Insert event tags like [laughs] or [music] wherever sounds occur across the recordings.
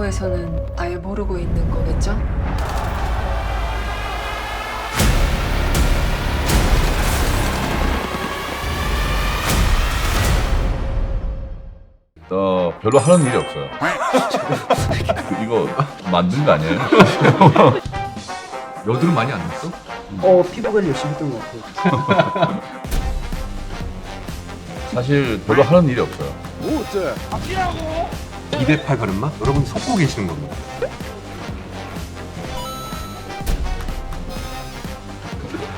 정부에서는 아예 모르고 있는 거겠죠? 어, 별로 하는 일이 없어요. [laughs] 이거 만든 거 아니에요? [laughs] 여드름 많이 안 났어? 어 피부 관리 열심히 했던 것 같아요. 사실 별로 하는 일이 없어요. 2대 8 가름마? 여러분 속고 계시는 겁니다.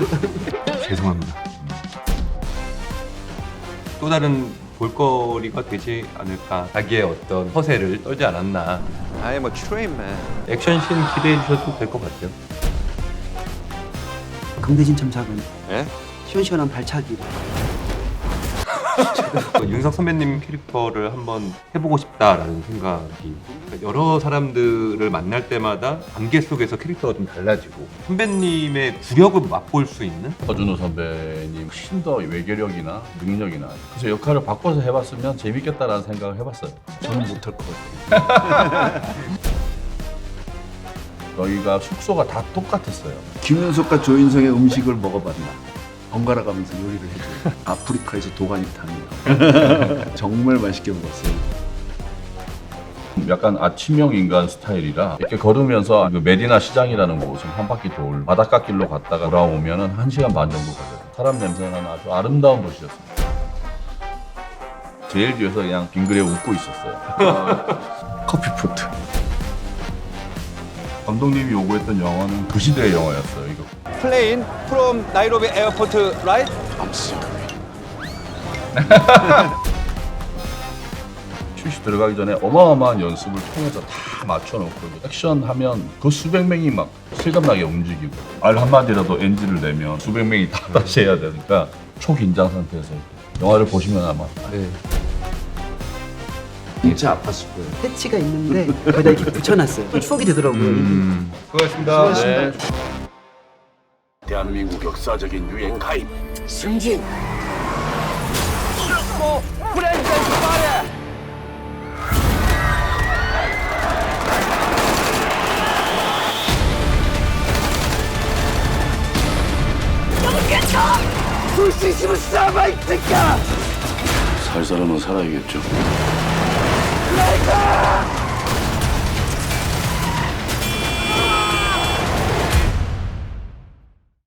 [laughs] 죄송합니다. 또 다른 볼거리가 되지 않을까 자기의 어떤 허세를 떨지 않았나 I am a train man. 액션씬 기대해 주셔도 될 것 같아요 강대진 참사는 예? 시원시원한 발차기. 그 윤석 선배님 캐릭터를 한번 해보고 싶다라는 생각이 그러니까 여러 사람들을 만날 때마다 관계 속에서 캐릭터가 좀 달라지고 선배님의 구력을 맛볼 수 있는 허준호 선배님 훨씬 더 외교력이나 능력이나 그래서 역할을 바꿔서 해봤으면 재밌겠다라는 생각을 해봤어요. 저는 못할 것 같아요. [laughs] 저희가 숙소가 다 똑같았어요. 김윤석과 조인성의 음식을 먹어봤나? 번갈아 가면서 요리를 해줘요. [laughs] 아프리카에서 도가니탕이요. [laughs] 정말 맛있게 먹었어요. 약간 아침형 인간 스타일이라 이렇게 걸으면서 그 메디나 시장이라는 곳을 한 바퀴 돌 바닷가길로 갔다가 돌아오면은 한 시간 반 정도 걸려요. 사람 냄새나는 아주 아름다운 곳이었습니다. 제일 뒤에서 그냥 빙그레 웃고 있었어요. [laughs] 커피포트. 감독님이 요구했던 영화는 그 시대의 영화였어요. 이거 Plane from Nairobi Airport, right? 출시 들어가기 전에 어마어마한 연습을 통해서 다 맞춰놓고 액션 하면 그 수백 명이 막 실감나게 움직이고 말 한마디라도 NG를 내면 수백 명이 [laughs] 다 다시 해야 되니까 초긴장 상태에서 영화를 보시면 아마 진짜 아팠을 거예요. 패치가 있는데 거기다 이렇게 붙여놨어요. 추억이 되더라고요. 음, 수고하셨습니다. 네. 대한민국 역사적인 유행 가입 승진 살 사람은 살아야겠죠. Maker!